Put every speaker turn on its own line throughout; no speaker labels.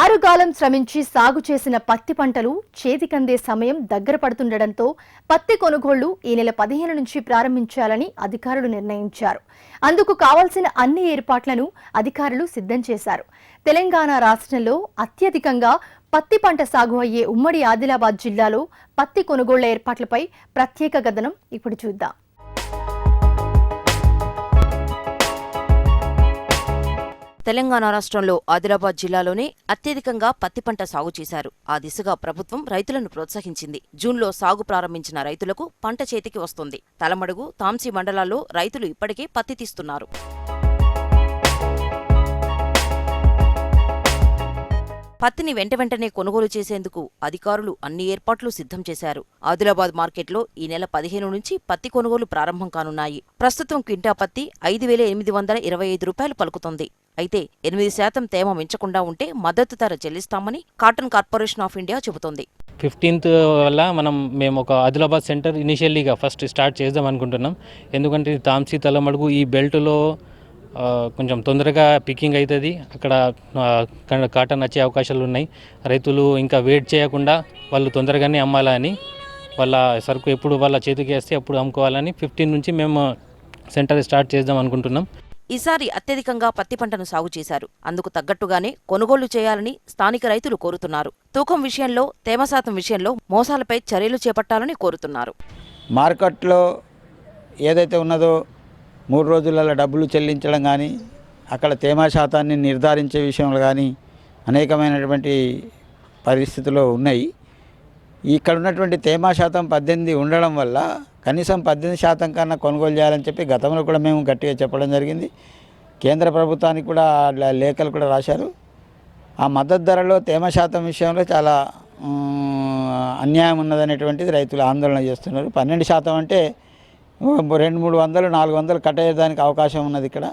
ఆరుగాలం శ్రమించి సాగు చేసిన పత్తి పంటలు చేతికందే సమయం దగ్గర పడుతుండటంతో పత్తి కొనుగోళ్ళు ఈ నెల పదిహేను నుంచి ప్రారంభించాలని అధికారులు నిర్ణయించారు. అందుకు కావాల్సిన అన్ని ఏర్పాట్లను అధికారులు సిద్ధం చేశారు. తెలంగాణ రాష్ట్రంలో అత్యధికంగా పత్తి పంట సాగు అయ్యే ఉమ్మడి ఆదిలాబాద్ జిల్లాలో పత్తి కొనుగోళ్ళ ఏర్పాట్లపై ప్రత్యేక కథనం ఇప్పుడు చూద్దాం.
తెలంగాణ రాష్ట్రంలో ఆదిలాబాద్ జిల్లాలోనే అత్యధికంగా పత్తి పంట సాగు చేశారు. ఆ దిశగా ప్రభుత్వం రైతులను ప్రోత్సహించింది. జూన్లో సాగు ప్రారంభించిన రైతులకు పంట చేతికి వస్తుంది. తలమడుగు తాంసీ మండలాల్లో రైతులు ఇప్పటికే పత్తి తీస్తున్నారు. పత్తిని వెంట వెంటనే కొనుగోలు చేసేందుకు అధికారులు అన్ని ఏర్పాట్లు సిద్ధం చేశారు. ఆదిలాబాద్ మార్కెట్లో ఈ నెల పదిహేను నుంచి పత్తి కొనుగోలు ప్రారంభం కానున్నాయి. ప్రస్తుతం క్వింటా పత్తి ఐదు వేల ఎనిమిది వందల ఇరవై ఐదు రూపాయలు పలుకుతుంది. అయితే ఎనిమిది శాతం తేమ మించకుండా ఉంటే మద్దతు ధర చెల్లిస్తామని కాటన్ కార్పొరేషన్ ఆఫ్ ఇండియా చెబుతోంది.
ఫిఫ్టీన్త్ వల్ల మనం మేము ఒక ఆదిలాబాద్ సెంటర్ ఇనిషియల్లీగా ఫస్ట్ స్టార్ట్ చేద్దాం అనుకుంటున్నాం. ఎందుకంటే ఇది తాంసీ తలమడుగు ఈ బెల్ట్లో కొంచెం తొందరగా పికింగ్ అవుతుంది అక్కడ కాటన్ వచ్చే అవకాశాలు ఉన్నాయి. రైతులు ఇంకా వెయిట్ చేయకుండా వాళ్ళు తొందరగానే అమ్మాలని వాళ్ళ సరుకు ఎప్పుడు వాళ్ళ చేతికి వేస్తే అప్పుడు అమ్ముకోవాలని ఫిఫ్టీన్ నుంచి మేము సెంటర్ స్టార్ట్ చేద్దాం అనుకుంటున్నాం.
ఈసారి అత్యధికంగా పత్తి పంటను సాగు చేశారు. అందుకు తగ్గట్టుగానే కొనుగోలు చేయాలని స్థానిక రైతులు కోరుతున్నారు. తూకం విషయంలో తేమ శాతం విషయంలో మోసాలపై చర్యలు చేపట్టాలని కోరుతున్నారు.
మార్కెట్లో ఏదైతే ఉన్నదో మూడు రోజులలో డబ్బులు చెల్లించడం కానీ అక్కడ తేమ శాతాన్ని నిర్ధారించే విషయంలో కానీ అనేకమైనటువంటి పరిస్థితులు ఉన్నాయి. ఇక్కడ ఉన్నటువంటి తేమ శాతం పద్దెనిమిది ఉండడం వల్ల కనీసం పద్దెనిమిది శాతం కన్నా కొనుగోలు చేయాలని చెప్పి గతంలో కూడా మేము గట్టిగా చెప్పడం జరిగింది. కేంద్ర ప్రభుత్వానికి కూడా లేఖలు కూడా రాశారు. ఆ మద్దతు ధరలో తేమ శాతం విషయంలో చాలా అన్యాయం ఉన్నదనేటువంటిది రైతులు ఆందోళన చేస్తున్నారు. పన్నెండు శాతం అంటే రెండు మూడు వందలు నాలుగు వందలు కట్టేయడానికి అవకాశం ఉన్నది ఇక్కడ.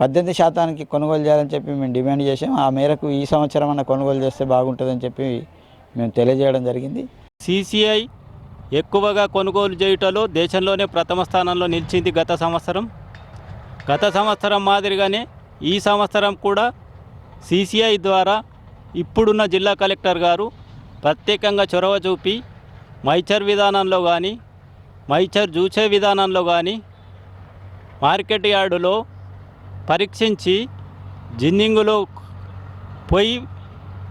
పద్దెనిమిది శాతానికి కొనుగోలు చేయాలని చెప్పి మేము డిమాండ్ చేసాం ఆ మేరకు ఈ సంవత్సరం అన్న కొనుగోలు చేస్తే బాగుంటుందని చెప్పి మేము తెలియజేయడం జరిగింది.
సిసిఐ ఎక్కువగా కొనుగోలు చేయుటలో దేశంలోనే ప్రథమ స్థానంలో నిలిచింది గత సంవత్సరం. గత సంవత్సరం మాదిరిగానే ఈ సంవత్సరం కూడా సిసిఐ ద్వారా ఇప్పుడున్న జిల్లా కలెక్టర్ గారు ప్రత్యేకంగా చొరవ చూపి మైచర్ విధానంలో కానీ మైచర్ చూసే విధానంలో కానీ మార్కెట్ యార్డులో పరీక్షించి జిన్నింగులో పోయి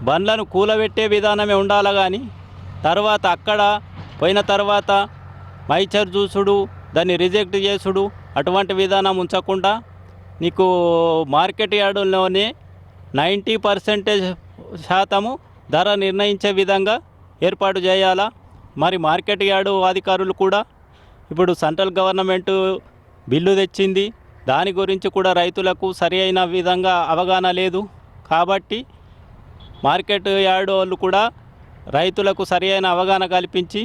బండ్లను కూలబెట్టే విధానమే ఉండాలి కానీ తర్వాత అక్కడ పోయిన తర్వాత మైచర్ చూసుడు దాన్ని రిజెక్ట్ చేసుడు అటువంటి విధానం ఉంచకుండా నీకు మార్కెట్ యార్డులోనే నైంటీ పర్సెంటేజ్ శాతము ధర నిర్ణయించే విధంగా ఏర్పాటు చేయాలా? మరి మార్కెట్ యార్డు అధికారులు కూడా ఇప్పుడు సెంట్రల్ గవర్నమెంట్ బిల్లు తెచ్చింది. దాని గురించి కూడా రైతులకు సరి అయిన విధంగా అవగాహన లేదు. కాబట్టి మార్కెట్ యార్డు వాళ్ళు కూడా రైతులకు సరి అయిన అవగాహన కల్పించి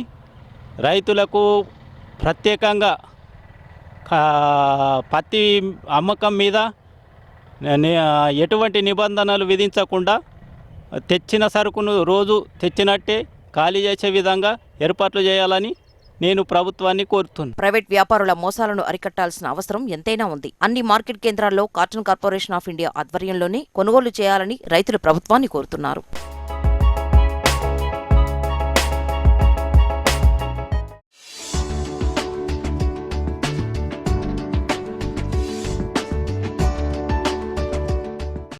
రైతులకు ప్రత్యేకంగా కా- పత్తి అమ్మకం మీద ఎటువంటి నిబంధనలు విధించకుండా తెచ్చిన సరుకును రోజు తెచ్చినట్టే ఖాళీ చేసే విధంగా ఏర్పాట్లు చేయాలని నేను ప్రభుత్వాన్ని కోరుతున్నాను
ప్రైవేట్ వ్యాపారుల మోసాలను అరికట్టాల్సిన అవసరం ఎంతైనా ఉంది. అన్ని మార్కెట్ కేంద్రాల్లో కార్టూన్ కార్పొరేషన్ ఆఫ్ ఇండియా ఆధ్వర్యంలోనే కొనుగోలు చేయాలని రైతులు ప్రభుత్వాన్ని కోరుతున్నారు.